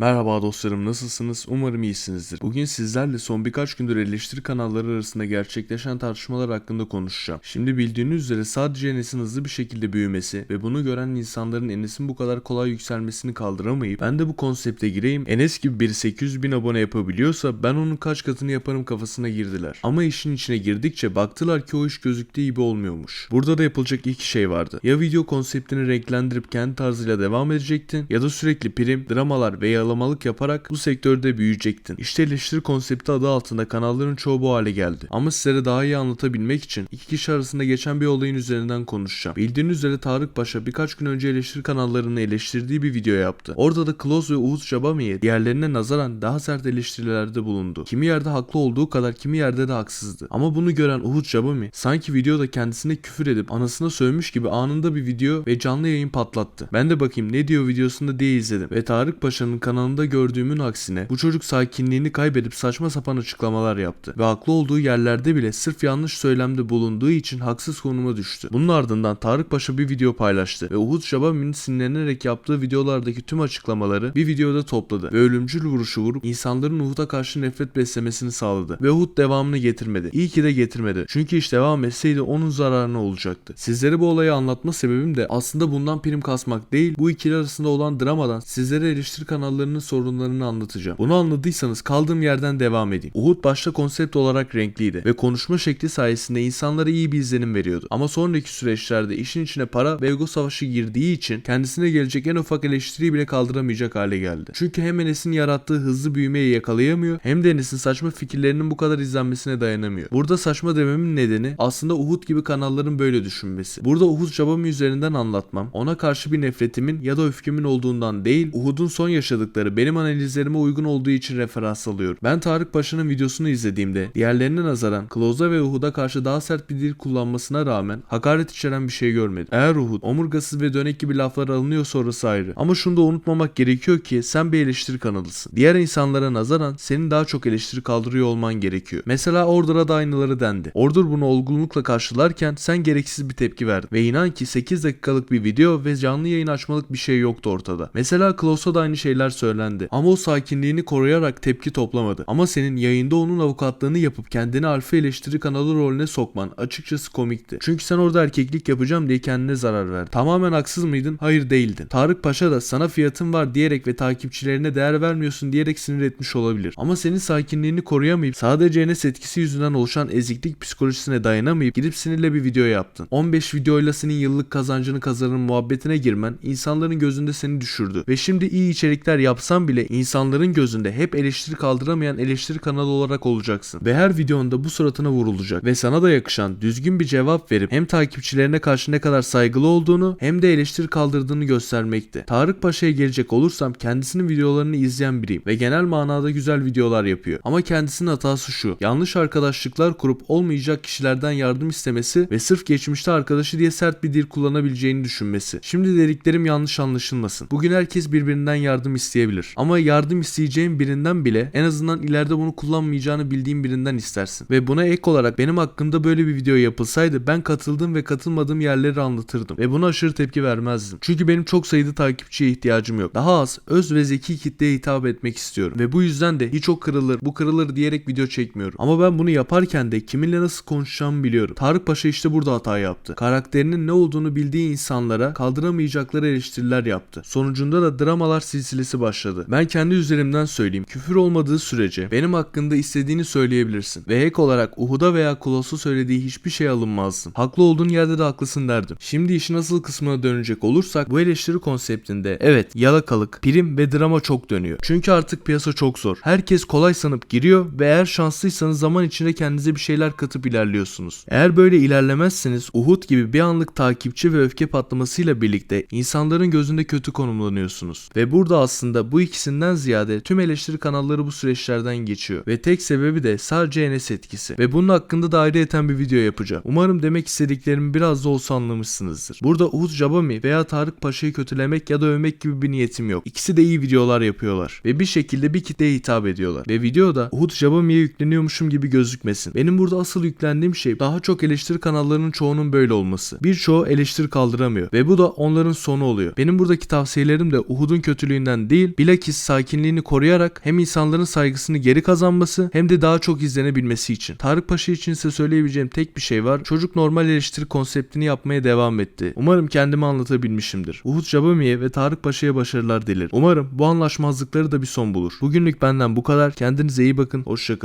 Merhaba dostlarım nasılsınız? Umarım iyisinizdir. Bugün sizlerle son birkaç gündür eleştiri kanalları arasında gerçekleşen tartışmalar hakkında konuşacağım. Şimdi bildiğiniz üzere sadece Enes'in hızlı bir şekilde büyümesi ve bunu gören insanların Enes'in bu kadar kolay yükselmesini kaldıramayıp ben de bu konsepte gireyim. Enes gibi biri 800 bin abone yapabiliyorsa ben onun kaç katını yaparım kafasına girdiler. Ama işin içine girdikçe baktılar ki o iş gözüktüğü gibi olmuyormuş. Burada da yapılacak iki şey vardı. Ya video konseptini renklendirip kendi tarzıyla devam edecektin ya da sürekli prim, dramalar ve yalamalık yaparak bu sektörde büyüyecektin. İşte eleştiri konsepti adı altında kanalların çoğu bu hale geldi. Ama sizlere daha iyi anlatabilmek için iki kişi arasında geçen bir olayın üzerinden konuşacağım. Bildiğiniz üzere Tarık Paşa birkaç gün önce eleştiri kanallarını eleştirdiği bir video yaptı. Orada da Kloz ve Uğuz Çabami'ye diğerlerine nazaran daha sert eleştirilerde bulundu. Kimi yerde haklı olduğu kadar kimi yerde de haksızdı. Ama bunu gören Uhud Çabami sanki videoda kendisine küfür edip anasına sövmüş gibi anında bir video ve canlı yayın patlattı. Ben de bakayım ne diyor videosunda diye izledim ve Tarık Paşa'nın kanalında gördüğümün aksine bu çocuk sakinliğini kaybedip saçma sapan açıklamalar yaptı ve haklı olduğu yerlerde bile sırf yanlış söylemde bulunduğu için haksız konuma düştü. Bunun ardından Tarık Paşa bir video paylaştı ve Uhud Şabami'nin sinirlenerek yaptığı videolardaki tüm açıklamaları bir videoda topladı ve ölümcül vuruşu vurup insanların Uhud'a karşı nefret beslemesini sağladı ve Uhud devamını getirmedi. İyi ki de getirmedi. Çünkü iş devam etseydi onun zararına olacaktı. Sizlere bu olayı anlatma sebebim de aslında bundan prim kasmak değil, bu ikili arasında olan dramadan sizlere eleştiri kanallarının sorunlarını anlatacağım. Bunu anladıysanız kaldığım yerden devam edeyim. Uhud başta konsept olarak renkliydi ve konuşma şekli sayesinde insanlara iyi bir izlenim veriyordu. Ama sonraki süreçlerde işin içine para ve ego savaşı girdiği için kendisine gelecek en ufak eleştiriyi bile kaldıramayacak hale geldi. Çünkü hem Enes'in yarattığı hızlı büyümeyi yakalayamıyor hem de Enes'in saçma fikirlerinin bu kadar izlenmesine dayanamıyor. Burada saçma dememin nedeni aslında Uhud gibi kanalların böyle düşünmesi. Burada Uhud Jabami üzerinden anlatmam, ona karşı bir nefretimin ya da öfkemin olduğundan değil, Uhud'un son yaşadıkları benim analizlerime uygun olduğu için referans alıyorum. Ben Tarık Paşa'nın videosunu izlediğimde diğerlerine nazaran Kloza ve Uhud'a karşı daha sert bir dil kullanmasına rağmen hakaret içeren bir şey görmedim. Eğer Uhud omurgasız ve dönek gibi laflar alınıyor sonrası ayrı. Ama şunu da unutmamak gerekiyor ki sen bir eleştiri kanalısın. Diğer insanlara nazaran senin daha çok eleştiri kaldırıyor olman gerekiyor. Mesela Ordur'a da aynıları dendi. Ordur bunu olgunlukla karşılarken sen gereksiz bir tepki verdin. Ve inan ki 8 dakikalık bir video ve canlı yayın açmalık bir şey yoktu ortada. Mesela Klaus'a da aynı şeyler söylendi. Ama o sakinliğini koruyarak tepki toplamadı. Ama senin yayında onun avukatlığını yapıp kendini alfa eleştiri kanalı rolüne sokman açıkçası komikti. Çünkü sen orada erkeklik yapacağım diye kendine zarar verdin. Tamamen haksız mıydın? Hayır değildin. Tarık Paşa da sana fiyatın var diyerek ve takipçilerine değer vermiyorsun diyerek sinir etmiş olabilir. Ama senin sakinliğini koruyamayıp sadece Enes etkisi yüzünden oluşan eziklik psikolojisine dayanamayıp gidip sinirle bir video yaptın. 15 videoyla senin yıllık kazancını kazanın muhabbetine girmen insanların gözünde seni düşürdü. Ve şimdi iyi içerikler yapsan bile insanların gözünde hep eleştiri kaldıramayan eleştiri kanalı olarak olacaksın. Ve her videonda bu suratına vurulacak. Ve sana da yakışan düzgün bir cevap verip hem takipçilerine karşı ne kadar saygılı olduğunu hem de eleştiri kaldırdığını göstermekte. Tarık Paşa'ya gelecek olursam kendisinin videolarını izleyen biriyim ve genel manada güzel videolar yapıyor. Ama kendisinin hatası şu. Yanlış arkadaşlıklar kurup olmayacak kişilerden yardım istemesi ve sırf geçmişte arkadaşı diye sert bir dil kullanabileceğini düşünmesi. Şimdi dediklerim yanlış anlaşılmasın. Bugün herkes birbirinden yardım isteyebilir. Ama yardım isteyeceğin birinden bile en azından ileride bunu kullanmayacağını bildiğin birinden istersin. Ve buna ek olarak benim hakkımda böyle bir video yapılsaydı ben katıldığım ve katılmadığım yerleri anlatırdım. Ve buna aşırı tepki vermezdim. Çünkü benim çok sayıda takipçiye ihtiyacım yok. Daha az, öz ve zeki kitleye hitap etmek istiyorum. Ve bu yüzden de hiç o kırılır, bu kırılır diyerek video çekmiyorum. Ama ben bunu yaparken de kiminle nasıl konuşacağımı biliyorum. Tarık Paşa işte burada hata yaptı. Karakterinin ne olduğunu bildiği insanlara kaldıramayacakları eleştiriler yaptı. Sonucunda da dramalar silsilesi başladı. Ben kendi üzerimden söyleyeyim. Küfür olmadığı sürece benim hakkında istediğini söyleyebilirsin. Ve ek olarak Uhud'a veya Kulos'u söylediği hiçbir şey alınmazsın. Haklı olduğun yerde de haklısın derdim. Şimdi işin asıl kısmına dönecek olursak bu eleştiri konseptinde evet yalakalık, prim ve drama çok dönüyor. Çünkü artık piyasa çok zor. Herkes kolay sanıp giriyor ve eğer şanslıysanız zaman içinde kendinize bir şeyler katıp ilerliyorsunuz. Eğer böyle ilerlemezseniz Uhud gibi bir anlık takipçi ve öfke patlamasıyla birlikte insanların gözünde kötü konumlanıyorsunuz. Ve burada aslında bu ikisinden ziyade tüm eleştiri kanalları bu süreçlerden geçiyor. Ve tek sebebi de sadece Enes etkisi. Ve bunun hakkında da ayrıyeten bir video yapacağım. Umarım demek istediklerimi biraz da olsa anlamışsınızdır. Burada Uhud Jabami veya Tarık Paşa'yı kötülemek ya da övmek gibi bir niyetim yok. İkisi de iyi videolar yapıyorlar. Ve bir şekilde bir kitleye hitap ediyorlar. Ve videoda Uhud Jabami'ye yükleniyormuşum gibi gözükmesin. Benim burada asıl yüklendiğim şey daha çok eleştiri kanallarının çoğunun böyle olması. Birçoğu eleştiri kaldıramıyor. Ve bu da onların sonu oluyor. Benim buradaki tavsiyelerim de Uhud'un kötülüğünden değil değil bilakis sakinliğini koruyarak hem insanların saygısını geri kazanması hem de daha çok izlenebilmesi için. Tarık Paşa için ise söyleyebileceğim tek bir şey var. Çocuk normal eleştiri konseptini yapmaya devam etti. Umarım kendimi anlatabilmişimdir. Uhud Jabami'ye ve Tarık Paşa'ya başarılar dilerim. Umarım bu anlaşmazlıkları da bir son bulur. Bugünlük benden bu kadar. Kendinize iyi bakın. Hoşçakalın.